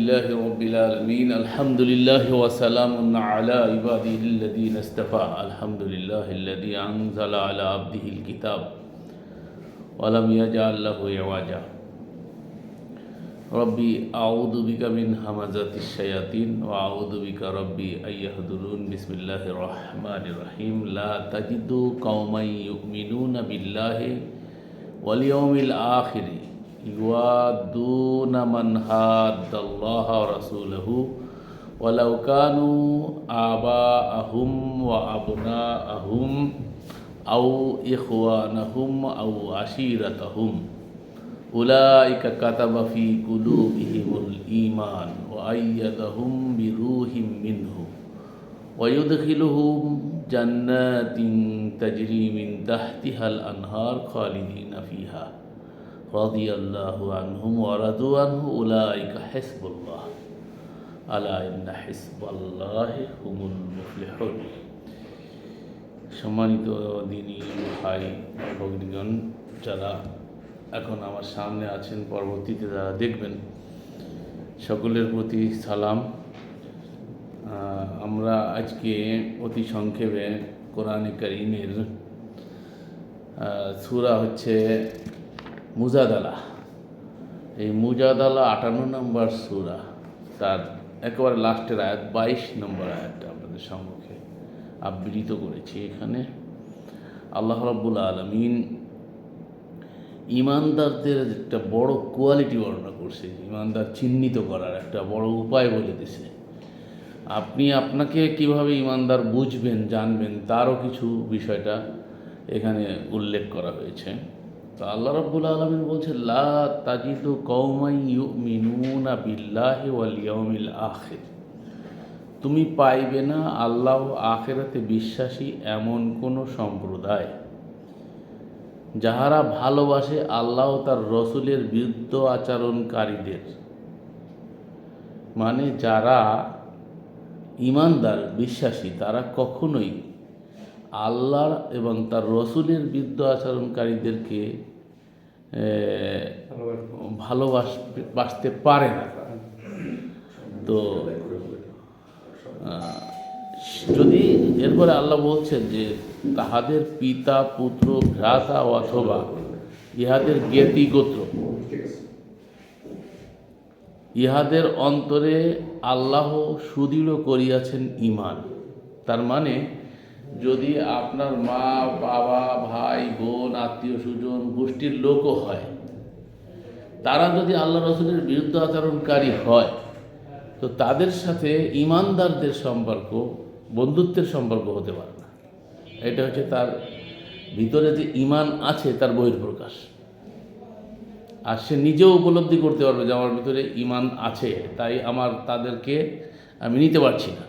لله رب العالمين الحمد لله وسلام على عباده الذين اصطفى الحمد لله الذي أنزل على عبده الكتاب ولم يجعل له عوجا ربي أعوذ بك من همزات الشياطين وأعوذ بك ربي أن يهدرون بسم الله الرحمن الرحيم لا تجد قوما يؤمنون بالله واليوم الآخر يوادون من حاد الله ورسوله ولو كانوا آباءهم وأبناءهم أو إخوانهم أو عشيرتهم. أولئك كتب في قلوبهم الإيمان وأيدهم بروح منه ويدخلهم جنات تجري من تحتها الأنهار خالدين فيها. রাদি আল্লাহ আনহুম ওরাদু আনহু উলাইকা হেসবুল্লাহ। আলা ইন্না হেসবুল্লাহ হুমুল মুফলিহুন। সম্মানিত দিনী ভাই, ভগ্নীগণ, যারা এখন আমার সামনে আছেন পরবর্তীতে যারা দেখবেন, সকলের প্রতি সালাম। আমরা আজকে অতি সংক্ষেপে কোরআনে করিমের সুরা হচ্ছে মুজাদালা। এই মুজাদালা আটান্ন নম্বর সুরা, তার একেবারে লাস্টের আয়াত, বাইশ নম্বর আয়াতটা আপনাদের সম্মুখে আবৃত করেছি এখানে। আল্লাহ রাব্বুল আলমিন ইমানদারদের একটা বড় কোয়ালিটি বর্ণনা করছে ইমানদার চিহ্নিত করার একটা বড় উপায় বলে দিছে। আপনি আপনাকে কীভাবে ইমানদার বুঝবেন, জানবেন, তারও কিছু বিষয়টা এখানে উল্লেখ করা হয়েছে। তো আল্লাহ রাব্বুল আলমিন বলছে, লা তাজিদু কৌমাই ইউমিনুনা বিল্লাহি ওয়াল ইয়াউমিল আখির। তুমি পাইবে না আল্লাহ আখেরাতে বিশ্বাসী এমন কোনো সম্প্রদায় যাহারা ভালোবাসে আল্লাহ তার রসুলের বিরুদ্ধ আচরণকারীদের। মানে যারা ইমানদার, বিশ্বাসী, তারা কখনোই আল্লাহ এবং তার রসুলের বিরুদ্ধ আচরণকারীদেরকে এ, ভালোবাস বাসতে পারে না। তো যদি এরপরে আল্লাহ বলছেন যে তাহাদের পিতা পুত্র ভ্রাতা অথবা ইহাদের জ্ঞাতি গোত্র ইহাদের অন্তরে আল্লাহ সুদৃঢ় করিয়াছেন ইমান তার মানে যদি আপনার মা, বাবা, ভাই, বোন, আত্মীয় স্বজন, গোষ্ঠীর লোকও হয়, তারা যদি আল্লাহ রসুলের বিরুদ্ধ আচরণকারী হয়, তো তাদের সাথে ইমানদারদের সম্পর্ক, বন্ধুত্বের সম্পর্ক হতে পারে না। এটা হচ্ছে তার ভিতরে যে ইমান আছে, তার বহির্প্রকাশ আর সে নিজেও উপলব্ধি করতে পারবে যে আমার ভিতরে ইমান আছে, তাই আমার তাদেরকে আমি নিতে পারছি না।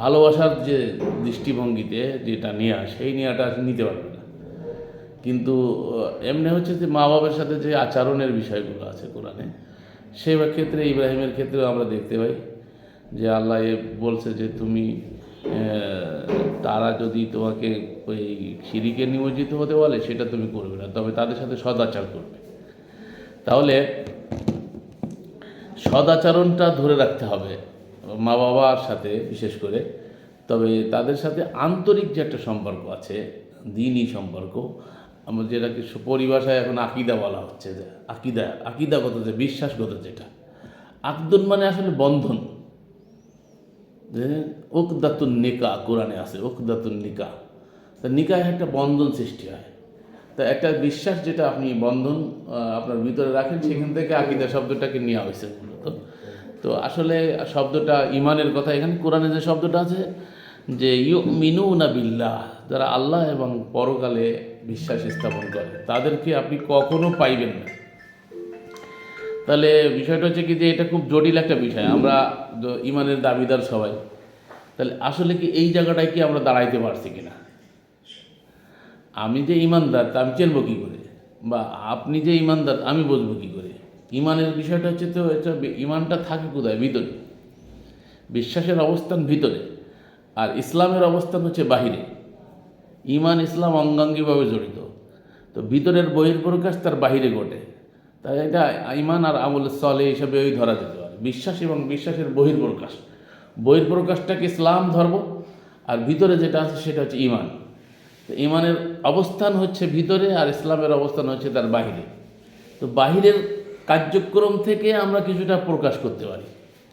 ভালোবাসার যে দৃষ্টিভঙ্গিতে যেটা নেওয়া সেই নেওয়াটা নিতে পারবে না। কিন্তু এমনি হচ্ছে যে মা বাবার সাথে যে আচরণের বিষয়গুলো আছে কোরআনে সে ক্ষেত্রে, ইব্রাহিমের ক্ষেত্রেও আমরা দেখতে পাই যে আল্লাহ বলছে যে তুমি তারা যদি তোমাকে ওই সিঁড়িকে নিমজ্জিত হতে বলে, সেটা তুমি করবে না, তবে তাদের সাথে সদাচার করবে। তাহলে সদাচরণটা ধরে রাখতে হবে। মা বাবার সাথে, বিশেষ করে। তবে তাদের সাথে আন্তরিক যে একটা সম্পর্ক আছে, দিনই সম্পর্ক, আমরা যেটাকে পরিভাষায় এখন আকিদা বলা হচ্ছে, যে আকিদা, আকিদাগত যে, বিশ্বাসগত যেটা। আকদুন মানে আসলে বন্ধন। যে ওকদাতুন নিকা, কোরআনে আছে ওকদাতুন নিকা। তা নিকায় একটা বন্ধন সৃষ্টি হয়। তা একটা বিশ্বাস যেটা আপনি বন্ধন আপনার ভিতরে রাখেন, সেখান থেকে আকিদা শব্দটাকে নেওয়া হয়েছে মূলত। তো আসলে শব্দটা ইমানের কথা, এখানে কোরআনে যে শব্দটা আছে যে ইউ মিনু না বিল্লাহ, যারা আল্লাহ এবং পরকালে বিশ্বাস স্থাপন করে, তাদেরকে আপনি কখনো পাইবেন না। তাহলে বিষয়টা হচ্ছে কি যে এটা খুব জটিল একটা বিষয়, আমরা ইমানের দাবিদার সবাই। তাহলে আসলে কি এই জায়গাটায় কি আমরা দাঁড়াইতে পারছি কিনা? আমি যে ইমানদার তা আমি চিনব কী করে? বা আপনি যে ইমানদার আমি বুঝব কী করে? ইমানের বিষয়টা হচ্ছে তো, এটা ইমানটা থাকে কোথায়? ভিতরে। বিশ্বাসের অবস্থান ভিতরে। আর ইসলামের অবস্থান হচ্ছে বাহিরে। ইমান, ইসলাম অঙ্গাঙ্গিভাবে জড়িত। তো ভিতরের বহির্প্রকাশ তার বাহিরে ঘটে। তাই এটা ইমান আর আমল সলে হিসাবে ওই ধরা যেতে পারে। বিশ্বাস এবং বিশ্বাসের বহির্প্রকাশ বহির্প্রকাশটাকে ইসলাম ধর্ম, আর ভিতরে যেটা আছে সেটা হচ্ছে ইমান। তো ইমানের অবস্থান হচ্ছে ভিতরে আর ইসলামের অবস্থান হচ্ছে তার বাহিরে। তো বাহিরের কার্যক্রম থেকে আমরা কিছুটা প্রকাশ করতে পারি।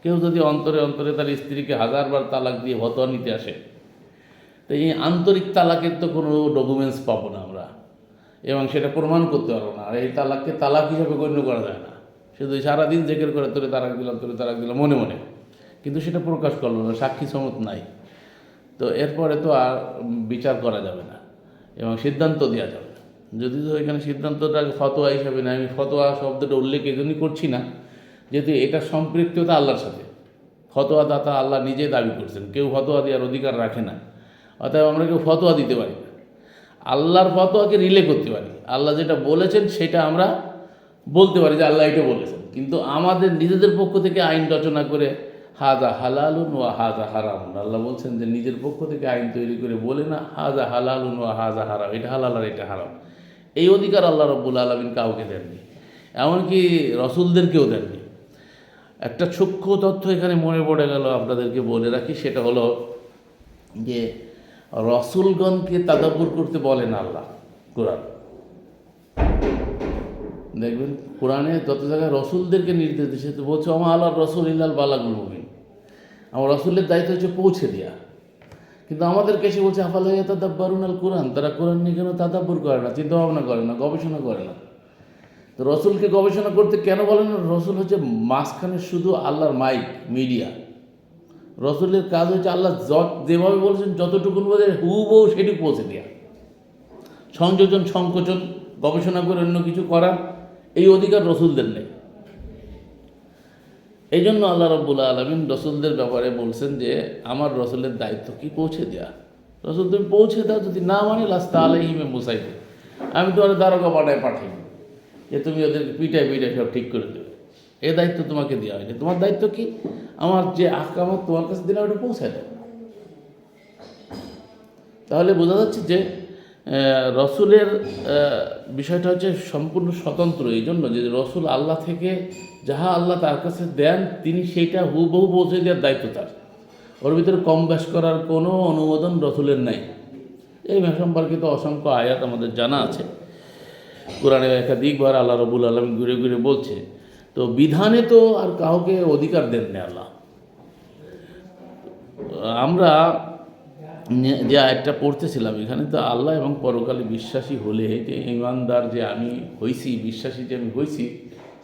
কেউ যদি অন্তরে অন্তরে তার স্ত্রীকে হাজারবার তালাক দিয়ে হতোয়া নিতে আসে, তো এই আন্তরিক তালাকের তো কোনো ডকুমেন্টস পাবো না আমরা। এবং সেটা প্রমাণ করতে পারব না। আর এই তালাককে তালাক হিসাবে গণ্য করা যায় না। শুধু সারাদিন জেকের করে তোরে তালাক দিলাম, তোরে তালাক দিলাম, মনে মনে। কিন্তু সেটা প্রকাশ করল না, সাক্ষী সমত নাই। তো এরপরে তো আর বিচার করা যাবে না। এবং সিদ্ধান্ত দেওয়া যাবে যদি তো এখানে সিদ্ধান্তটা ফতোয়া হিসাবে না আমি ফতোয়া শব্দটা উল্লেখ এই জন্যই করছি না, যেহেতু এটা সম্পৃক্ততা আল্লাহর সাথে। ফতোয়া দাতা আল্লাহ নিজে দাবি করছেন, কেউ ফতোয়া দেওয়ার অধিকার রাখে না, অতএব আমরা কেউ ফতোয়া দিতে পারি না। আল্লাহর ফতোয়াকে রিলে করতে পারি। আল্লাহ যেটা বলেছেন সেটা আমরা বলতে পারি যে আল্লাহ এটা বলেছেন। কিন্তু আমাদের নিজেদের পক্ষ থেকে আইন রচনা করে হাজা হালালুন ওয়া হাজা হারামুন। আল্লাহ বলছেন যে নিজের পক্ষ থেকে আইন তৈরি করে বলে না হাজা হালালুন ওয়া হাজা হারাম। এটা হালাল আর এটা হারাম। এই অধিকার আল্লাহ রব্বুল আলমিন কাউকে দেননি। এমনকি রসুলদেরকেও দেননি। একটা সূক্ষ্ম তথ্য এখানে মনে পড়ে গেল, আপনাদেরকে বলে রাখি, সেটা হলো যে রসুলগণকে তাদাব্বুর করতে বলেন আল্লাহ, কোরআন। দেখবেন, কোরআনে যত জায়গায় রসুলদেরকে নির্দেশ দিচ্ছে তো বলছে আমার আল্লাহ রসুল ইল্লাল বালাগুল মুবিন। আমার রসুলের দায়িত্ব হচ্ছে পৌঁছে দেওয়া কিন্তু আমাদের কেসে বলছে আফালাইয়া তাদাব্বারুন আল কোরআন তারা কোরআন নিয়ে কেন তাদাব্বুর করে না চিন্তা ভাবনা করে না, গবেষণা করে না? তো রসুলকে গবেষণা করতে কেন বলেন রসুল হচ্ছে মাঝখানে শুধু আল্লাহর মাইক, মিডিয়া। রসুলের কাজ হচ্ছে আল্লাহ যত, যেভাবে বলেছেন যতটুকুন বোঝে হুবহু সেটি পৌঁছে দেওয়া সংযোজন, সংকোচন, গবেষণা করে অন্য কিছু করা, এই অধিকার রসুলদের নেই। এই জন্য আল্লাহ রব্বুল্লা আলমিন রসুলদের ব্যাপারে বলছেন যে, আমার রসুলের দায়িত্ব কি পৌঁছে দেওয়া রসুল তুমি পৌঁছে দাও, যদি না মানে লাস্তা আলহিমে মুসাইতে আমি তোমার দ্বারকা পাঠায় পাঠাই যে তুমি ওদেরকে পিটায় পিটায় সব ঠিক করে দেবে। এ দায়িত্ব তোমাকে দেওয়া হয়নি। তোমার দায়িত্ব কি? আমার যে আহকামত তোমার কাছে দিলে ওটা পৌঁছায় দেবে তাহলে বোঝা যাচ্ছে যে রসুলের বিষয়টা হচ্ছে সম্পূর্ণ স্বতন্ত্র। এই জন্য যে রসুল আল্লাহ থেকে যাহা আল্লাহ তার কাছে দেন, তিনি সেইটা হুবহু পৌঁছে দেওয়ার দায়িত্ব তার। ওর ভিতরে কম বেশ করার কোনো অনুমোদন রসুলের নাই। এই সম্পর্কিত অসংখ্য আয়াত আমাদের জানা আছে। কোরআনে একাধিকবার আল্লাহ রবুল আলম ঘুরে ঘুরে বলছে, তো বিধানে তো আর কাউকে অধিকার দেন না আল্লাহ। আমরা যে আয়টা পড়তেছিলাম এখানে, তো আল্লাহ এবং পরকালে বিশ্বাসী হলে যে ইমানদার যে আমি হইছি, বিশ্বাসী যে আমি হইছি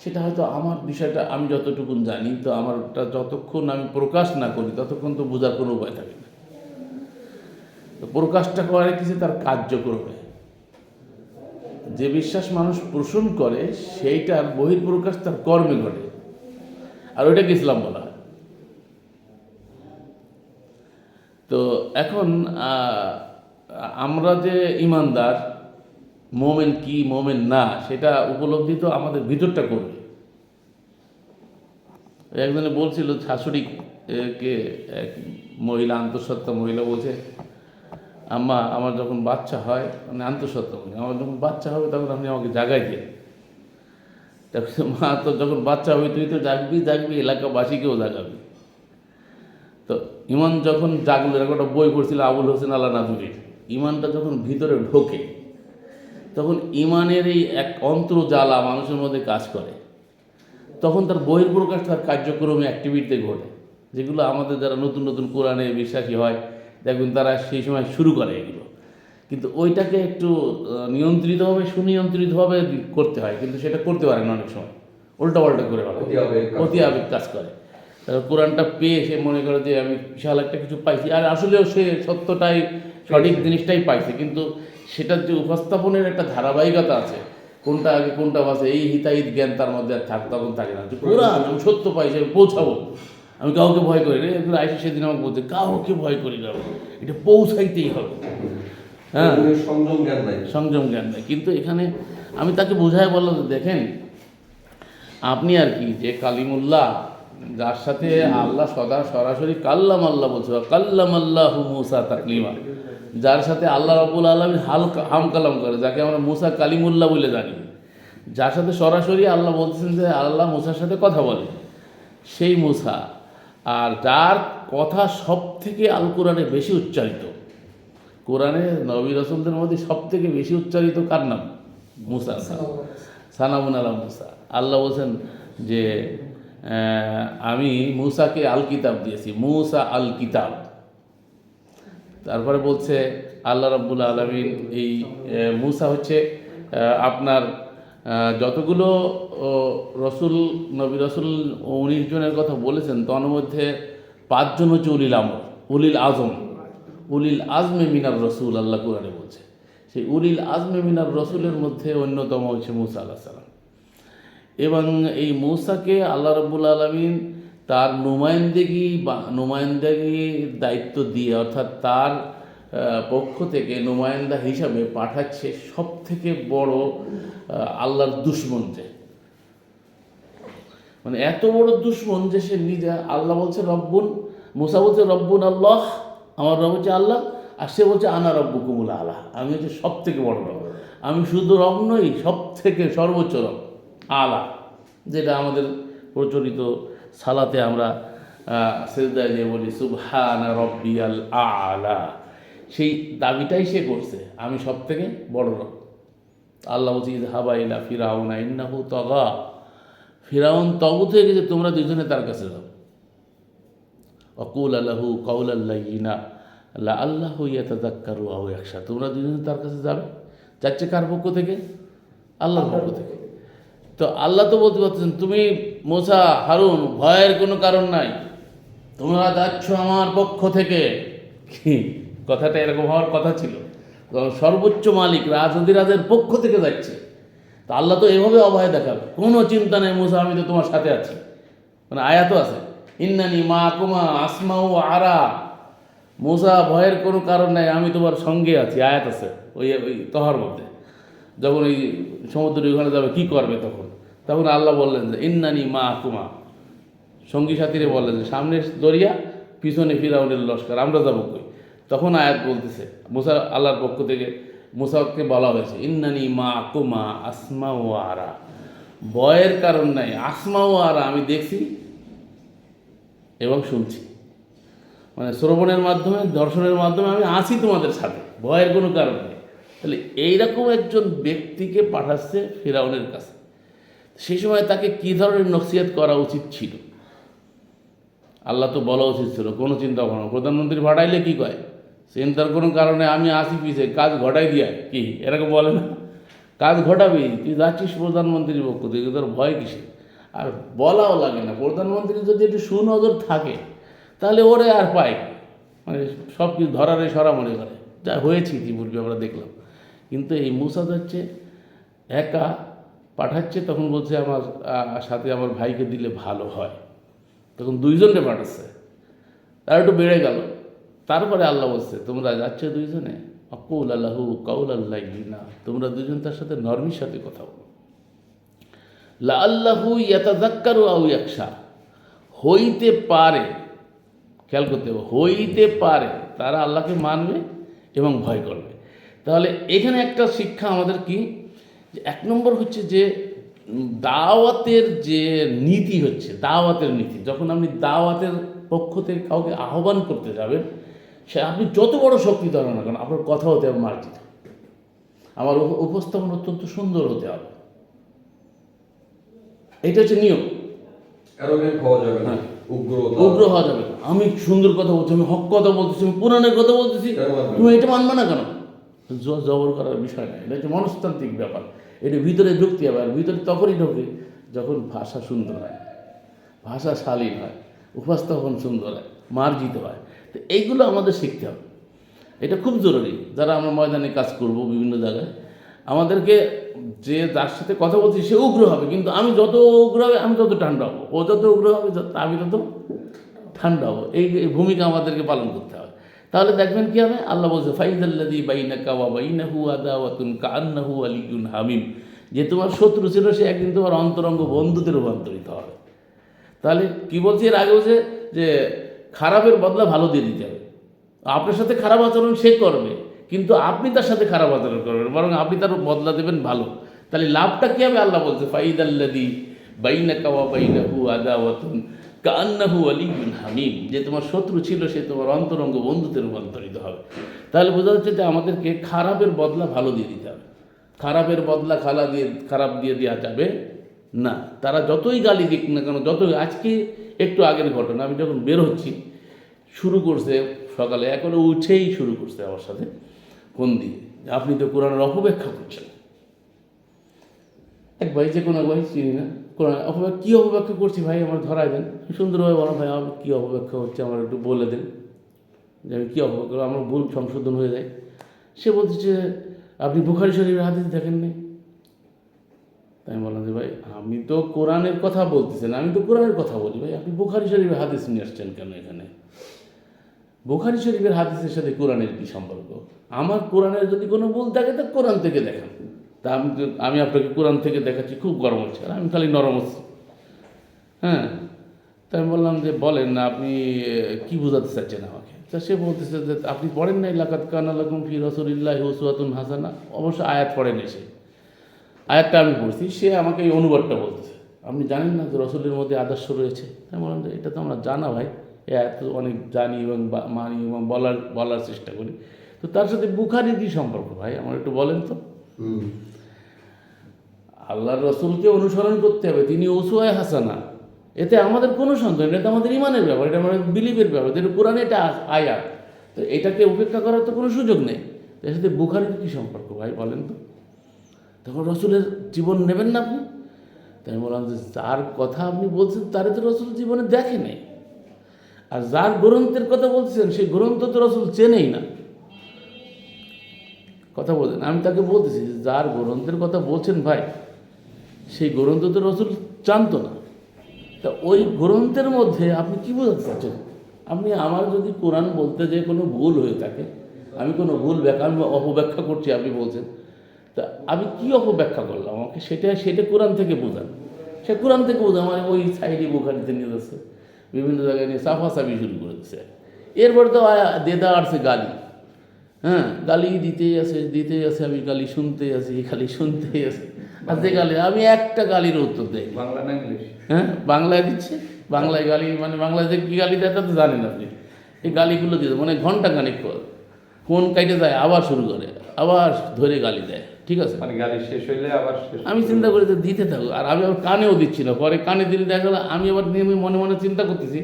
সেটা হয়তো আমার বিষয়টা আমি যতটুকু জানি, তো আমারটা যতক্ষণ আমি প্রকাশ না করি, ততক্ষণ তো বোঝার কোনো উপায় থাকে না। তো প্রকাশটা করে কিছু তার কার্যক্রমে। যে বিশ্বাস মানুষ পোষণ করে, সেইটার বহির্প্রকাশ তার কর্মে ঘটে। আর ওইটাকে ইসলাম বলা তো এখন আমরা যে ইমানদার মোমেন কি, মোমেন না, সেটা উপলব্ধি তো আমাদের ভিতরটা করবে। একজনে বলছিল, শাশুড়ি কে, এক মহিলা, আন্তঃসত্ত্বা মহিলা বলছে, আম্মা, আমার যখন বাচ্চা হয় মানে আন্তঃসত্ত্বা মহিলা, আমার যখন বাচ্চা হবে, তখন আপনি আমাকে জাগাই দিয়ে তখন মা তো যখন বাচ্চা হবে, তুই তো জাগবি জাগবি, এলাকাবাসীকেও জাগাবি। তো ইমান যখন জাগলো, এরকম একটা বই পড়ছিল, আবুল হোসেন আল্লাহ নাদুরির ইমানটা যখন ভিতরে ঢোকে তখন ইমানের এই এক অন্তর জ্বালা মানুষের মধ্যে কাজ করে। তখন তার বহির্প্রকাশ তার কার্যক্রমে অ্যাক্টিভিটিতে ঘটে যেগুলো আমাদের যারা নতুন নতুন কোরআনে বিশ্বাসী হয় দেখবেন তারা সেই সময় শুরু করে এগুলো। কিন্তু ওইটাকে একটু নিয়ন্ত্রিতভাবে সুনিয়ন্ত্রিতভাবে করতে হয় কিন্তু সেটা করতে পারে না অনেক সময়। উল্টা পাল্টা করে। অতি আবেগ কাজ করে। তারপর কোরআনটা পেয়ে সে মনে করে যে আমি বিশাল একটা কিছু পাইছি। আর আসলেও সে সত্যটাই সঠিক জিনিসটাই পাইছে কিন্তু সেটার যে উপস্থাপনের একটা ধারাবাহিকতা আছে কোনটা আগে কোনটা বাসে এই হিতাহিত জ্ঞান তার মধ্যে আর থাক তখন থাকে না। কোরআন আমি সত্য পাইছি আমি পৌঁছাবো। আমি কাউকে ভয় করি না। এগুলো আইসে সেদিন আমাকে বলছে কাউকে ভয় করি না এটা পৌঁছাইতেই হবে। হ্যাঁ। সংযম জ্ঞান নাই। সংযম জ্ঞান নাই। কিন্তু এখানে আমি তাকে বোঝায় বললাম যে, দেখেন আপনি আর কি যে কালিমুল্লাহ যার সাথে আল্লাহ সদা সরাসরি কাল্লাম আল্লাহ বলছে কাল্লাম আল্লাহ মুসা তাকলিমা। যার সাথে আল্লাহ রবুল আলমী হাল হাম কালাম করে, যাকে আমরা মুসা কালিমুল্লাহ বলে জানি। যার সাথে সরাসরি আল্লাহ বলতেছেন যে, আল্লাহ মুসার সাথে কথা বলে। সেই মুসা আর যার কথা সব থেকে আল কোরআনে বেশি উচ্চারিত। কোরআনে নবী রসুলদের মধ্যে সব থেকে বেশি উচ্চারিত কার নাম? মুসা। সানামুন আলা মুসা। আল্লাহ বলছেন যে আমি মুসাকে আল কিতাব দিয়েছি, মুসা আল কিতাব। তারপরে বলছে, আল্লাহ রাব্বুল আলমিন এই মুসা হচ্ছে আপনার যতগুলো রসুল, নবী রসুল উনিশ জনের কথা বলেছেন তার মধ্যে পাঁচজন হচ্ছে উলিল আমর, উলিল আজম। উলিল আজমে মিনার রসুল, আল্লাহ কোরআনে বলছে। সেই উলিল আজমে মিনার রসুলের মধ্যে অন্যতম হচ্ছে মুসা আল্লাহ সালাম। এবং এই মূসাকে আল্লাহ রব্বুল আলমিন তার নুমাইন্দেগি বা নুমাইন্দাগির দায়িত্ব দিয়ে, অর্থাৎ তার পক্ষ থেকে নুমাইন্দা হিসাবে পাঠাচ্ছে সব থেকে বড় আল্লাহর দুশ্মন যে। মানে এত বড় দুশ্মন যে সে নিজে, আল্লাহ বলছে, রব্বুন মুসা বলছে, রব্বুন আল্লাহ, আমার রব হচ্ছে আল্লাহ, আর সে বলছে, আনা রব্বু কুমুল আল্লাহ আমি হচ্ছে সব থেকে বড় রব। আমি শুধু রব নই সব থেকে সর্বোচ্চ রব, আলা, যেটা আমাদের প্রচলিত সালাতে আমরা সেজদায় যে বলি, সুবহান রব্বিয়াল আলা। সেই দাবিটাই সে করছে, আমি সব থেকে বড় রব। আল্লাহ বলছি হাবা ইলা ফিরাউনা ইন্নাহু তগা। ফিরাউন তগুত হয়ে গেছে, তোমরা দুজনে তার কাছে যাও। অকুল আল্লাহু কৌল আল্লাহিনা আল্লাহ আল্লাহ ইয়াতাদাক্কারু আও একসা তোমরা দুজনে তার কাছে যাবে? যাচ্ছে কার পক্ষ থেকে? আল্লাহর পক্ষ থেকে। তো আল্লাহ তো বলতে পারতেছেন, তুমি মোসা, হারুন, ভয়ের কোনো কারণ নাই। তোমরা যাচ্ছ আমার পক্ষ থেকে। কি? কথাটা এরকম হওয়ার কথা ছিল। সর্বোচ্চ মালিক রাজধিরাজের পক্ষ থেকে যাচ্ছে। তো আল্লাহ তো এভাবে অভয় দেখাবে। কোনো চিন্তা নেই, মুসা, আমি তো তোমার সাথে আছি। মানে আয়াতও আছে, ইন্নানি মা কুমা আসমাউ আরা। মোসা, ভয়ের কোনো কারণ নাই, আমি তোমার সঙ্গে আছি। আয়াত আছে, ওই ওই তহার মধ্যে। যখন ওই সমুদ্রের ওখানে যাবে, কি করবে তখন? তখন আল্লাহ বললেন যে, ইন্নানি মা কুমা সঙ্গী সাথীরে বললেন যে, সামনে দরিয়া, পিছনে ফিরাউনের লস্কর, আমরা যাব কই? তখন আয়াত বলতেছে, মুসা, আল্লাহর পক্ষ থেকে মুসাকে বলা হয়েছে, ইন্নানি মা কুমা আসমা ও আরা। ভয়ের কারণ নাই, আসমা ও আরা আমি দেখছি এবং শুনছি। মানে শ্রবণের মাধ্যমে, দর্শনের মাধ্যমে আমি আছি তোমাদের সাথে, ভয়ের কোনো কারণ নেই। তাহলে এইরকম একজন ব্যক্তিকে পাঠাচ্ছে ফেরাউনের কাছে। সেই সময় তাকে কী ধরনের নসিহত করা উচিত ছিল? আল্লাহ তো বলা উচিত ছিল, কোনো চিন্তা ভাবনা প্রধানমন্ত্রী ভাড়াইলে কী কয়? চিন্তার কোনো কারণে আমি আসি পিছে, কাজ ঘটাই দিয়া। কি? এরকম বলে না। কাজ ঘটাবি, তুই যাচ্ছিস প্রধানমন্ত্রীর পক্ষ থেকে, তোর ভয় কিসে আর বলাও লাগে না। প্রধানমন্ত্রী যদি একটু সুনজর থাকে, তাহলে ওরে আর পায়। মানে সব কিছু ধরারে সরা মনে করে। যা হয়েছে ইতিপূর্বে আমরা দেখলাম। কিন্তু এই মুসাদ হচ্ছে একা পাঠাচ্ছে, তখন বলছে আমার সাথে আমার ভাইকে দিলে ভালো হয়। তখন দুইজনকে পাঠাচ্ছে। তার একটু বেড়ে গেল। তারপরে আল্লাহ বলছে, তোমরা যাচ্ছ দুইজনে? অকুল আল্লাহু কৌল আল্লাহ না তোমরা দুজন তার সাথে নর্মির সাথে কথা বলো। লা আল্লাহু ইয়াতাদাক্কারু আউ ইয়াকশা হইতে পারে। খেয়াল করতে হবে, হইতে পারে। তারা আল্লাহকে মানবে এবং ভয় করবে। তাহলে এখানে একটা শিক্ষা আমাদের কি? যে এক নম্বর হচ্ছে যে দাওয়াতের যে নীতি হচ্ছে দাওয়াতের নীতি যখন আপনি দাওয়াতের পক্ষ থেকে কাউকে আহ্বান করতে যাবেন সে আপনি যত বড় শক্তি ধরেন না কেন আপনার কথা হতে হবে মার্জিত। আমার উপ- উপস্থাপন অত্যন্ত সুন্দর হতে হবে। এটা হচ্ছে নিয়ম। অ্যারোগেন্ট যাবে না হ্যাঁ। উগ্র হওয়া যাবে। আমি সুন্দর কথা বলছি আমি হক কথা বলতেছি আমি পুরাণের কথা বলতেছি? তুমি এটা মানবে না কেন? জবর করার বিষয় না। এটা হচ্ছে মনস্তান্ত্রিক ব্যাপার। এটা ভিতরে ঢুকতে হবে আর ভিতরে তখনই ঢোকে যখন ভাষা সুন্দর হয়। ভাষা শালীন হয়, উপস্থাপন সুন্দর হয়, মার্জিত হয়। তো এইগুলো আমাদের শিখতে হবে। এটা খুব জরুরি। যারা আমরা ময়দানে কাজ করব বিভিন্ন জায়গায়, আমাদেরকে যে যার সাথে কথা বলছি সে উগ্র হবে, কিন্তু আমি যত উগ্র হবে, আমি তত ঠান্ডা হব। ও যত উগ্র হবে, আমি তত ঠান্ডা হব। এই এই ভূমিকা আমাদেরকে পালন করতে হবে। তাহলে দেখবেন কি হবে? আল্লাহ বলছে ফাইজাল্লাদি বাইনা কাওয়া বাইনা হু আদা আদাওয়াতুন কান্নাহু আলিকুন হামিম। যে তোমার শত্রু ছিল, সে একদিন তোমার অন্তরঙ্গ বন্ধুতে রূপান্তরিত হবে। তাহলে কি বলছি? এর আগে বলছে যে, খারাপের বদলা ভালো দিয়ে দিতে হবে। আপনার সাথে খারাপ আচরণ সে করবে, কিন্তু আপনি তার সাথে খারাপ আচরণ করবেন, বরং আপনি তার বদলা দেবেন ভালো। তাহলে লাভটা কী হবে? আল্লাহ বলছে ফাইদ আল্লাদি বাইনা কাওয়া বাইনা হু আদা আদাওয়াতুন কান্নাহু আলিউন হামিম, যে তোমার শত্রু ছিল সে তোমার অন্তরঙ্গ বন্ধুতে রূপান্তরিত হবে। তাহলে বোঝা যাচ্ছে যে আমাদেরকে খারাপের বদলা ভালো দিয়ে দিতে হবে। খারাপের বদলা খালা দিয়ে, খারাপ দিয়ে দেওয়া যাবে না। তারা যতই গালি দিক না কেন, যতই, আজকে একটু আগের ঘটনা, আমি যখন বের হচ্ছি, শুরু করছে সকালে, এখনও উঠেই শুরু করছে আমার সাথে ফোন দিয়ে। আপনি তো কোরআনের অপব্যাখ্যা করছেন। এক ভাই, যে কোনো ভাই চিনি না? অপব্যাখ্যা কী অপব্যাখ্যা করছি ভাই? আমার ধরাই দেন। সুন্দরভাবে বলো ভাই, আমার কী অপব্যাখ্যা হচ্ছে? আমার একটু বলে দেন যে আমি কী অপব্যাখ্যা আমার ভুল সংশোধন হয়ে যায়। সে বলছে যে, আপনি বুখারি শরীফের হাদিস দেখেননি তাই আমি বললাম যে, ভাই, আমি তো কোরআনের কথা বলতেছেন আমি তো কোরআনের কথা বলি। ভাই, আপনি বুখারি শরীফের হাদিস নিয়ে আসছেন কেন এখানে? বুখারি শরীফের হাদিসের সাথে কোরআনের কী সম্পর্ক? আমার কোরআনের যদি কোনো ভুল থাকে, তা কোরআন থেকে দেখান। তা আমি আমি আপনাকে কোরআন থেকে দেখাচ্ছি, খুব গরম হচ্ছে, আর আমি খালি নরম হচ্ছি হ্যাঁ? তাই আমি বললাম যে, বলেন না, আপনি কি বোঝাতে চাচ্ছেন আমাকে? তা সে বলতেছে যে, আপনি পড়েন নাই লাকাত কানালাকুম ফি রসুলিল্লাহ হুসুয়াতুন হাসানা। অবশ্য আয়াত পড়েন এসে আয়াতটা আমি পড়ছি, সে আমাকে এই অনুবাদটা বলতেছে। আপনি জানেন না যে রসুলের মধ্যে আদর্শ রয়েছে? আমি বললাম যে, এটা তো আমরা জানা ভাই, এ আয়াত তো অনেক জানি এবং মানি এবং বলার বলার চেষ্টা করি। তো তার সাথে বুখারির কী সম্পর্ক ভাই? আমার একটু বলেন তো। আল্লাহর রসুলকে অনুসরণ করতে হবে, তিনি ওসুয়ায় হাসানা। এতে আমাদের কোনো সন্দেহ নেই, এটা আমাদের ইমানের ব্যাপার, এটা আমাদের বিলিভের ব্যাপার, এটা কোরআনে এটা আয়াত। তো এটাকে উপেক্ষা করার তো কোনো সুযোগ নেই। এর সাথে বুখারির কী সম্পর্ক ভাই, বলেন তো? তখন রসুলের জীবন নেবেন না আপনি? তাই বললাম যে, যার কথা আপনি বলছেন, তারে তো রসুল জীবনে দেখে নেই। আর যার গ্রন্থের কথা বলছেন, সেই গ্রন্থ তো রসুল চেনেই না। কথা বলছেন আমি তাকে বলতেছি যার গ্রন্থের কথা বলছেন ভাই সেই গ্রন্থ তো রসুল জানতো না। তা ওই গ্রন্থের মধ্যে আপনি কি বোঝাতে চাচ্ছেন? আপনি আমার যদি কোরআন বলতে যে কোনো ভুল হয়ে থাকে, আমি কোনো ভুল ব্যাখ্যা আমি অপব্যাখ্যা করছি, আপনি বলছেন, তা আমি কি অপব্যাখ্যা করলাম? আমাকে সেটা সেটা কোরআন থেকে বোঝান। সে কোরআন থেকে বোঝান আমার ওই সাইডে বোখারিতে নিয়ে যাচ্ছে, বিভিন্ন জায়গায় নিয়ে সাফাসাফি শুরু করে দিচ্ছে। এরপরে তো দেদা আসছে গালি। হ্যাঁ গালি দিতেই আছে দিতেই আছে, আমি গালি শুনতেই আছি খালি শুনতেই আছে। যে গালি আমি একটা গালির উত্তর দেই। বাংলা না ইংলিশ? হ্যাঁ? বাংলায় দিচ্ছে? বাংলায় গালি মানে বাংলায় যে কী গালি দেয় তা তো জানেন আপনি। এই গালিগুলো দিয়ে দেয়, মানে ঘণ্টা খানিক পর ফোন কাইটে যায় আবার শুরু করে আবার ধরে গালি দেয় ঠিক আছে? মানে গালি শেষ হইলে আবার শেষ আমি চিন্তা করি যে দিতে থাকো আর আমি আবার কানেও দিচ্ছি না। পরে কানে দিলে দেখা গেলো আমি আবার নিয়মে মনে মনে চিন্তা করতেছি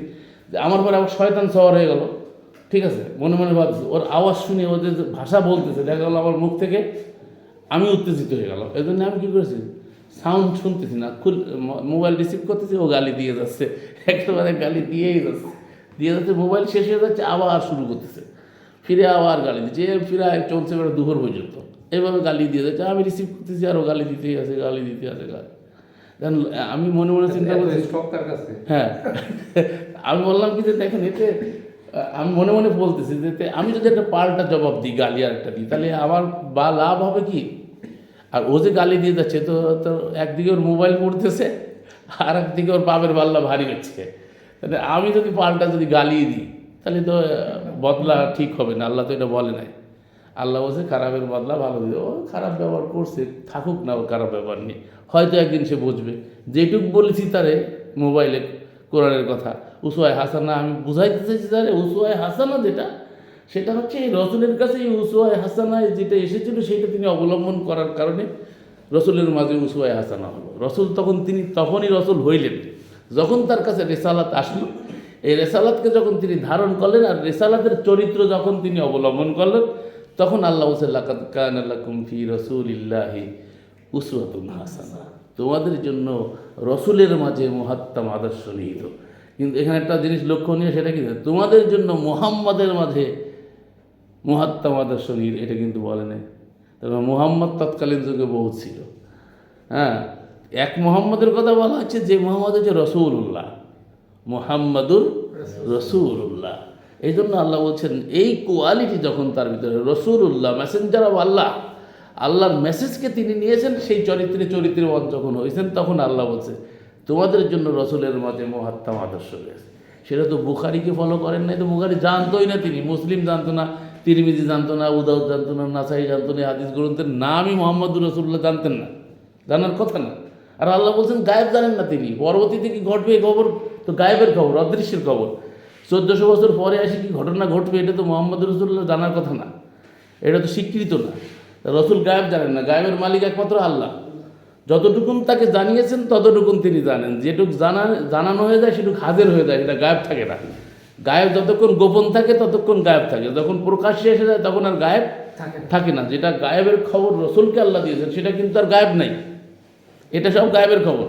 যে আমার পরে আবার শয়তান সওয়ার হয়ে গেল ঠিক আছে? মনে মনে ভাবছি ওর আওয়াজ শুনে ওদের যে ভাষা বলতেছে দেখা গেলো আমার মুখ থেকে আমি উত্তেজিত হয়ে গেল এই জন্য আমি কী করেছি? সাউন্ড শুনতেছি না। খুল মোবাইল রিসিভ করতেছি ও গালি দিয়ে যাচ্ছে। একেবারে গালি দিয়েই যাচ্ছে। দিয়ে যাচ্ছে মোবাইল শেষ হয়ে যাচ্ছে আবার শুরু করতেছে। ফিরে আবার গালি দিচ্ছে। এর ফিরে চলছে এবার দুপুর পর্যন্ত। এইভাবে গালি দিয়ে যাচ্ছে। আমি রিসিভ করতেছি আর ও গালি দিতেই আছে গালি দিতে আছে গালি। দেন আমি মনে মনে চিন্তা করছি হ্যাঁ। আমি বললাম কি যে দেখেন এতে আমি মনে মনে বলতেছি যে আমি যদি একটা পাল্টা জবাব দিই, গালি আর একটা দিই, তাহলে আমার বা লাভ হবে কি? আর ও যে গালি দিয়ে যাচ্ছে, তো তো একদিকে ওর মোবাইল পড়তেছে আর একদিকে ওর বাপের বাল্লা ভারী হচ্ছে। তাহলে আমি যদি পাল্টা যদি গালি দিই, তাহলে তো বদলা ঠিক হবে না। আল্লাহ তো এটা বলে নাই। আল্লাহ বলছে, খারাপের বদলা ভালো দিবে। ও খারাপ ব্যবহার করছে, থাকুক না ও খারাপ ব্যবহার নিয়ে। হয়তো একদিন সে বুঝবে। যেটুক বলেছি তারে মোবাইলে কোরআনের কথা। উসুয়ায় হাসানা, আমি বুঝাইতে চাইছি তারে উসুয়ায় হাসানা যেটা, সেটা হচ্ছে এই রসুলের কাছে এই উসুয়ায় হাসানায় যেটা এসেছিল, সেটা তিনি অবলম্বন করার কারণে রসুলের মাঝে উসুয়ায় হাসানা হলো। রসুল তখন, তিনি তখনই রসুল হইলেন। যখন তার কাছে রেসালাত আসলো, এই রেসালাতকে যখন তিনি ধারণ করলেন, আর রেসালাতের চরিত্র যখন তিনি অবলম্বন করলেন, তখন আল্লাহ হোসেন লাকাত কান আল্লাহ কুমফি রসুল ইল্লাহি উসওয়াতুন হাসানা। তোমাদের জন্য রসুলের মাঝে মহাত্মাম আদর্শ নিহিত। কিন্তু এখানে একটা জিনিস লক্ষণীয় সেটা কি? তোমাদের জন্য মোহাম্মদের মাঝে মহাত্মাম আদর্শ নিহিত এটা কিন্তু বলে নাই। তবে মোহাম্মদ তৎকালীন যুগে বহুত ছিল। হ্যাঁ এক মোহাম্মদের কথা বলা হচ্ছে যে মোহাম্মদ হচ্ছে রসুল্লাহ মোহাম্মদুর রসুল্লাহ এই জন্য আল্লাহ বলছেন, এই কোয়ালিটি যখন তার ভিতরে রসুল্লাহ মেসেঞ্জার অফ আল্লাহ, আল্লাহর মেসেজকে তিনি নিয়েছেন, সেই চরিত্রে চরিত্রবান যখন হয়েছেন, তখন আল্লাহ বলছে তোমাদের জন্য রসুলের মাঝে মহাত্মাম আদর্শ রয়েছে। সেটা তো বুখারিকে ফলো করেন নাই তো বুখারি জানতোই না তিনি, মুসলিম জানতো না, তিরমিজি জানতো না উদাউদ জানতো না, নাসাই জানতো না হাদিস গ্রন্থের নামই মোহাম্মদুর রসুল্লাহ জানতেন না। জানার কথা না। আর আল্লাহ বলছেন, গায়েব জানেন না তিনি। পরবর্তীতে কি ঘটবে এই খবর, তো গায়েবের খবর, অদৃশ্যের খবর। চোদ্দোশো বছর পরে এসে কি ঘটনা ঘটবে, এটা তো মোহাম্মদ রসুল্লাহ জানার কথা না। এটা তো স্বীকৃত না। রসুল গায়েব জানেন না। গায়েবের মালিক একমাত্র আল্লাহ। যতটুকুন তাকে জানিয়েছেন ততটুকুন তিনি জানেন। যেটুক জানা জানানো হয়ে যায় সেটুক হাজির হয়ে যায় সেটা গায়েব থাকে না। গায়েব যতক্ষণ গোপন থাকে ততক্ষণ গায়েব থাকে। যখন প্রকাশ্যে এসে যায় তখন আর গায়েব থাকে না। যেটা গায়েবের খবর রসুলকে আল্লাহ দিয়েছেন সেটা কিন্তু আর গায়েব নাই। এটা সব গায়েবের খবর।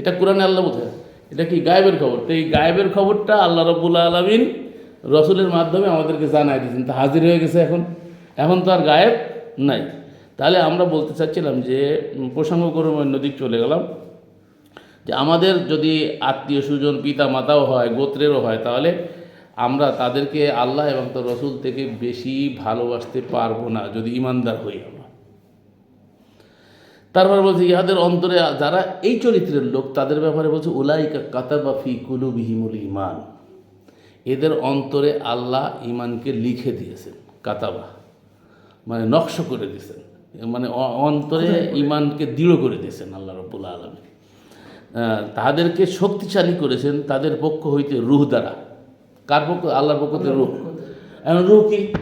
এটা কোরআনে আল্লাহ বোঝায় এটা কি গায়েবের খবর? তো এই গায়েবের খবরটা আল্লাহ রবুল্লা আলমিন রসুলের মাধ্যমে আমাদেরকে জানাই দিয়েছেন। তা হাজির হয়ে গেছে এখন। এখন তো আর গায়েব নাই। তাহলে আমরা বলতে চাচ্ছিলাম যে উম, প্রসঙ্গক্রমে অন্যদিক চলে গেলাম। যে আমাদের যদি আত্মীয় স্বজন পিতা মাতাও হয় গোত্রেরও হয় তাহলে আমরা তাদেরকে আল্লাহ এবং তার রসুল থেকে বেশি ভালোবাসতে পারব না যদি ইমানদার হই আমরা। তারপর বলছে ইহাদের অন্তরে যারা এই চরিত্রের লোক তাদের ব্যাপারে বলছে উলাইকা কাতাবা ফি কুলুবিহিমুল ইমান এদের অন্তরে আল্লাহ ইমানকে লিখে দিয়েছেন কাতাবা মানে নকশ করে দিয়েছেন। মানে অন্তরে ইমানকে দৃঢ় করে দিয়েছেন আল্লাহ রব্বুল আলমী তাদেরকে শক্তিশালী করেছেন তাদের পক্ষ হইতে রুহ দ্বারা। কার পক্ষ? আল্লাহর পক্ষ থেকে রুহ। এখন রুহ কি?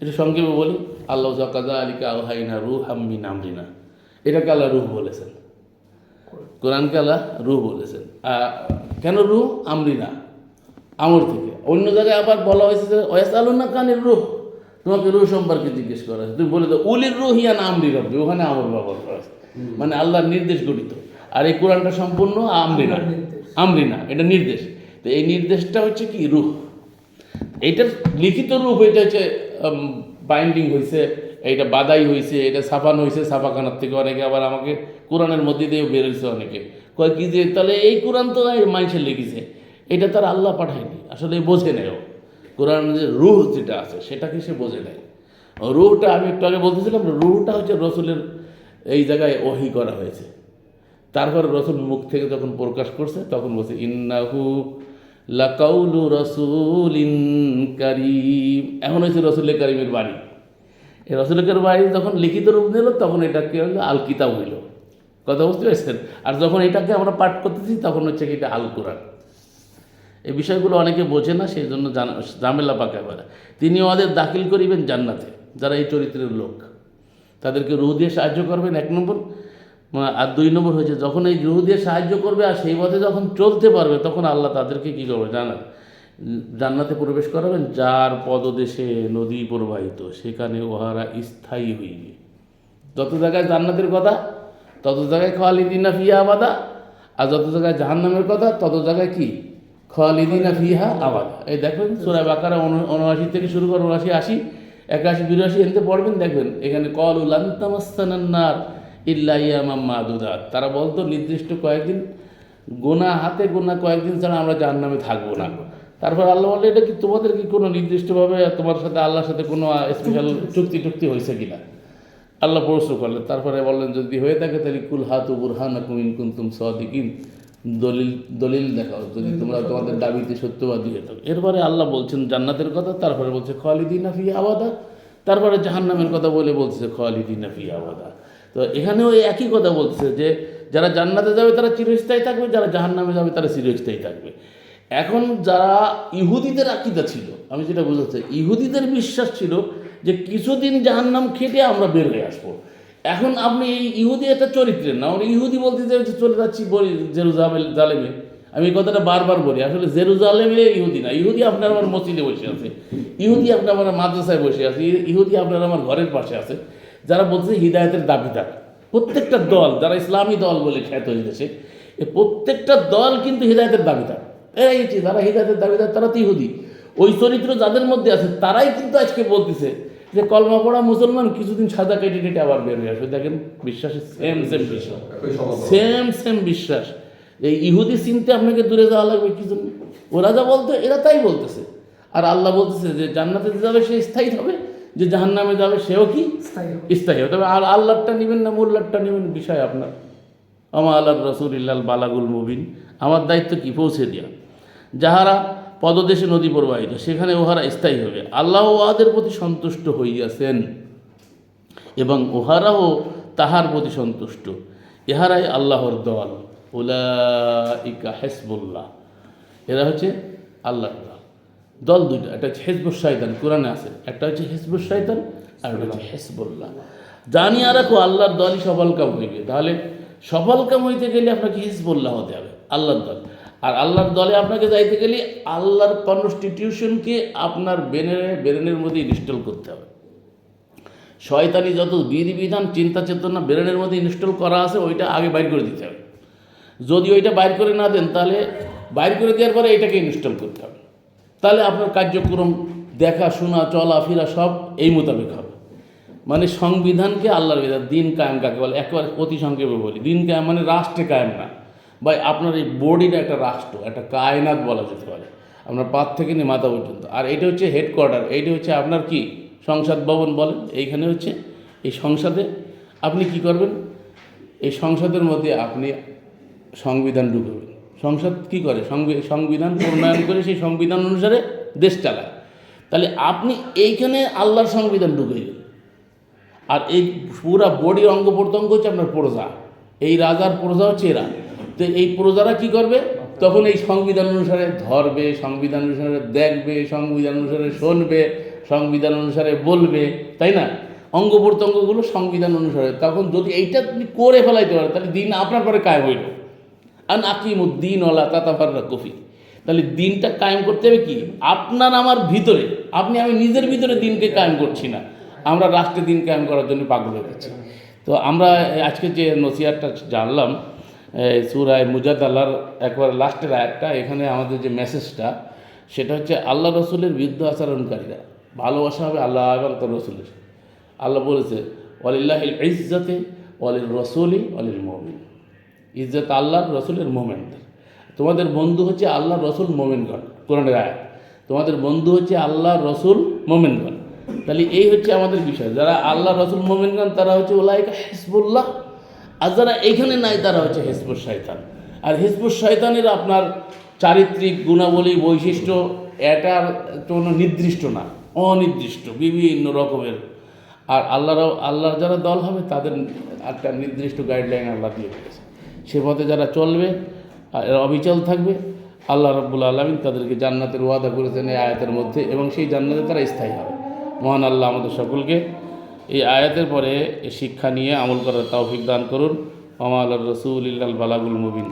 এটা সংক্ষেপে বলি। আল্লাহ জাকাজা আলিকা আলহাইনা রুহ হাম্মি নামরিনা এটাকে আল্লাহ রুহ বলেছেন। কোরআনকে আল্লাহ রুহ বলেছেন। কেন রুহ? আমরিনা। আমর থেকে। অন্য জায়গায় আবার বলা হয়েছে যে ওয়াস আলুনা কানের রুহ। তোমাকে রুহ সম্পর্কে জিজ্ঞেস করা হয়েছে। তুমি বলে দাও উলির রুহ ইয়ান আমরি রব্বি ওখানে আমর ব্যবহার করা হয়েছে মানে আল্লাহর নির্দেশ গঠিত। আর এই কোরআনটা সম্পূর্ণ আমরিনা। আল্লাহর নির্দেশ। আমরিনা এটা নির্দেশ। তো এই নির্দেশটা হচ্ছে কি রুহ। এইটার লিখিত রূপ এটা হচ্ছে বাইন্ডিং হয়েছে এইটা বাদাই হয়েছে এটা ছাপানো হয়েছে ছাপাখানার থেকে অনেকে আবার আমাকে কোরআনের মধ্যে দিয়ে বেরোইছে অনেকে। কয় কি যে তাহলে এই কোরআন তো এই মানুষের লিখেছে। এটা তার আল্লাহ পাঠায়নি আসলে বোঝে নেয়। কোরআন যে রুহ যেটা আছে, সেটাকে সে বোঝে নেয় রুহটা আমি একটু আগে বলতেছিলাম, রুহটা হচ্ছে রসুলের এই জায়গায় ওহি করা হয়েছে। তারপর রসুল মুখ থেকে যখন প্রকাশ করছে, তখন বলছে, ইন্নাহু লাকাউলু রসুলিন কারিম। এখন হয়েছে রসুলের কারিমের বাড়ি এই রসুলের বাড়ি যখন লিখিত রূপ নিল, তখন এটা কি হলো আল কিতাব হইল। কথা বুঝতে পেরেছেন? আর যখন এটাকে আমরা পাঠ করতেছি, তখন হচ্ছে কি এটা আল কোরআন এই বিষয়গুলো অনেকে বোঝে না সেই জন্য জানা- ঝামেলা পাকা করে। তিনি ওদের দাখিল করিবেন জান্নাতে, যারা এই চরিত্রের লোক। তাদেরকে রুহ দিয়ে সাহায্য করবেন, এক নম্বর। আর দুই নম্বর হয়েছে, যখন এই রুহ দিয়ে সাহায্য করবে আর সেই পথে যখন চলতে পারবে, তখন আল্লাহ তাদেরকে কী করবে জানা জান্নাতে প্রবেশ করাবেন, যার পদদেশে নদী প্রবাহিত, সেখানে ওহারা স্থায়ী হইবে। যত জায়গায় জান্নাতের কথা, তত জায়গায় খালিদিনা ফিয়া আবাদা, আর যত জায়গায় জাহান্নামের কথা, তত জায়গায় কি? খালিদিনা ফিহা আবাদা। এই দেখবেন সুরা বাকারা উনআশি থেকে শুরু করে উনআশি, আশি, একাশি, বিরাশি, এনতে পড়বেন, দেখবেন, এখানে কল উলান্তামাস্তানান্নার ইল্লা ইয়ামাম মাদুদাত। তারা বলতো, নির্দিষ্ট কয়েকদিন গোনা হাতে, গোনা কয়েকদিন ছাড়া আমরা যার নামে থাকব না। তারপর আল্লাহ বললে এটা কি তোমাদের কি কোনো নির্দিষ্টভাবে তোমার সাথে, আল্লাহর সাথে কোনো স্পেশাল চুক্তি টুক্তি হয়েছে কিনা? আল্লাহ প্রশ্ন করলেন। তারপরে বললেন, যদি হয়ে থাকে তাহলে কুল হাতু বুরহান কুমিন কুন্তুম সদিকিন। দলিল দলিল দেখাও। যদি তোমরা তোমাদের দাবিতে সত্যবাদী হয়ে থাকো। এরপরে আল্লাহ বলছেন জান্নাতের কথা তারপরে বলছে খালিদিন ফি আবাদা তারপরে জাহান্নামের কথা বলে বলছে খালিদিন ফি আবাদা তো এখানেও এই একই কথা বলছে যে যারা জান্নাতে যাবে তারা চিরস্থায়ী থাকবে যারা জাহান্নামে যাবে তারা চিরস্থায়ী থাকবে। এখন যারা ইহুদিদের আকিদা ছিল আমি যেটা বুঝাচ্ছি ইহুদিদের বিশ্বাস ছিল যে কিছুদিন জাহান্নাম খেটে আমরা বের হয়ে আসব। এখন আপনি এই ইহুদি একটা চরিত্রের না? আমরা ইহুদি বলতে চাইছি চলে যাচ্ছি বলি জেরুজামেল জালেমে। আমি এই কথাটা বারবার বলি, আসলে জেরুজালেমে ইহুদি না। ইহুদি আপনার আমার মসজিদে বসে আছে। ইহুদি আপনার আমার মাদ্রাসায় বসে আছে। ইহুদি আপনার আমার ঘরের পাশে আছে। যারা বলছে হৃদায়তের দাবিদার। প্রত্যেকটা দল, যারা ইসলামী দল বলে খ্যাত হয়েছে এই প্রত্যেকটা দল কিন্তু হৃদায়তের দাবিদার। হচ্ছে যারা হৃদায়তের দাবিদার, তারা তো ইহুদি। ওই চরিত্র যাদের মধ্যে আছে, তারাই কিন্তু আজকে বলতেছে যে কলমা পড়া মুসলমান কিছুদিন সাদা কেটে কেটে আবার বের হয়ে আসবে দেখেন বিশ্বাসের সেম সেম বিশ্বাস সেম সেম বিশ্বাস। এই ইহুদি চিনতে আপনাকে দূরে যাওয়া লাগবে কি জন্য ওরা যা বলতো এরা তাই বলতেছে। আর আল্লাহ বলতেছে যে জান্নাতে যাবে সে স্থায়ী হবে যে জাহান্নামে যাবে সেও কি? স্থায়ী হবে। স্থায়ী হবে। তবে আর আল্লাহটা নেবেন না মোল্লারটা নেবেন বিষয় আপনার। আমা আল্লাহ রসুল ইল্লাল বালাগুল মুবিন। আমার দায়িত্ব কি? পৌঁছে দেওয়া যাহারা পদদেশে নদী প্রবাহিত, সেখানে উহারা স্থায়ী হবে। আল্লাহ উহাদের প্রতি সন্তুষ্ট হইয়াছেন এবং উহারাও তাহার প্রতি সন্তুষ্ট। ইহারাই আল্লাহর দল উলাইকা হেসবুল্লাহ এরা হচ্ছে আল্লাহর দল দল দুইটা, একটা হচ্ছে হেসবুর শয়তান, কোরআনে আছে। একটা হচ্ছে হেসবুর শয়তান, আর একটা হচ্ছে হেসবুল্লাহ জানিয়া রাখো, আল্লাহর দলই সফল কাম হইবে। তাহলে সফল কাম হইতে গেলে আপনাকে হিজবুল্লাহ হতে হবে, আল্লাহর দল আর আল্লাহর দলে আপনাকে যাইতে গেলে আল্লাহর কনস্টিটিউশনকে আপনার ব্রেনের ব্রেনের মধ্যে ইনস্টল করতে হবে। শয়তানি যত বিধিবিধান, চিন্তা চেতনা ব্রেনের মধ্যে ইনস্টল করা আছে, ওইটা আগে বাইর করে দিতে হবে। যদি ওইটা বাইর করে না দেন, তাহলে বাইর করে দেওয়ার পরে এটাকে ইনস্টল করতে হবে। তাহলে আপনার কার্যক্রম দেখা, শোনা, চলা, ফেরা সব এই মোতাবেক হবে। মানে সংবিধানকে আল্লাহর বিধান, দিন কায়েম কাকে বলে? একবার অতি সংক্ষেপে বলি। দিন কায়েম মানে রাষ্ট্রে কায়েম না। বা আপনার এই বডিটা একটা রাষ্ট্র, একটা কায়নাত বলা যেতে পারে। আপনার পাত থেকে নিয়ে মাথা পর্যন্ত। আর এটা হচ্ছে হেডকোয়ার্টার এইটা হচ্ছে আপনার কি, সংসদ ভবন বলেন, এইখানে হচ্ছে এই সংসদে আপনি কি করবেন? এই সংসদের মধ্যে আপনি সংবিধান ঢুকবেন। সংসদ কি করে? সংবিধান প্রণয়ন করে সেই সংবিধান অনুসারে দেশ চালায়। তাহলে আপনি এইখানে আল্লাহর সংবিধান ঢুকাইবেন আর এই পুরা বডির অঙ্গ প্রত্যঙ্গ হচ্ছে আপনার প্রজা। এই রাজার প্রজা হচ্ছে এরা। তো এই প্রজারা কি করবে? তখন এই সংবিধান অনুসারে ধরবে, সংবিধান অনুসারে দেখবে, সংবিধান অনুসারে শুনবে, সংবিধান অনুসারে বলবে, তাই না? অঙ্গ প্রত্যঙ্গগুলো সংবিধান অনুসারে। তখন যদি এইটা তুমি করে ফেলাইতে পারো, তাহলে দিন আপনার পরে কায় হইল। আন আকিমুদ্দিন ওলা তাতাফাররা কফি তাহলে দিনটা কায়েম করতে হবে কি? আপনার আমার ভিতরে, আপনি আমি নিজের ভিতরে দিনকে কায়েম করছি না। আমরা রাষ্ট্রে দিন কায়েম করার জন্য পাগল হয়ে গেছি তো আমরা আজকে যে নসিহাতটা জানলাম সুরায় মুজাদ আল্লাহর একবার লাস্টের আয়াতটা, এখানে আমাদের যে মেসেজটা, সেটা হচ্ছে আল্লাহ রসুলের বিরুদ্ধ আচরণকারীরা। ভালোবাসা হবে আল্লাহ এবং তার রসুলের। আল্লাহ বলেছে অলিল্লাহ ইজ্জতে অলিল রসুলি অলিল মমিন। ইজ্জত আল্লাহর, রসুলের মোমেনদের। তোমাদের বন্ধু হচ্ছে আল্লাহ, রসুল মোমেনগণ কোরআনের আয়াত। তোমাদের বন্ধু হচ্ছে আল্লাহ, রসুল মোমেনগণ তাহলে এই হচ্ছে আমাদের বিষয়। যারা আল্লাহ, রসুল মোমেনগণ তারা হচ্ছে ওলাইকা হেসবুল্লাহ আর যারা এইখানে নাই, তারা হচ্ছে হেসবুর শয়তান। আর হেসবুর শয়তানের আপনার চারিত্রিক গুণাবলী বৈশিষ্ট্য, এটার কোনো নির্দিষ্ট না, অনির্দিষ্ট, বিভিন্ন রকমের। আর আল্লাহরাও আল্লাহর যারা দল হবে, তাদের একটা নির্দিষ্ট গাইডলাইন আল্লাহ দিয়ে দিয়েছে। সে পথে যারা চলবে আর এরা অবিচল থাকবে, আল্লাহ রব্বুল আলমিন তাদেরকে জান্নাতের ওয়াদা করেছেন এই আয়াতের মধ্যে, এবং সেই জান্নাতে তারা স্থায়ী হবে। মহান আল্লাহ আমাদের সকলকে এই আয়াতের পরে শিক্ষা নিয়ে আমল করার তৌফিক দান করুন। মামা আল্লাহ রসুল ইল্লাল বালাগুল মুবিন।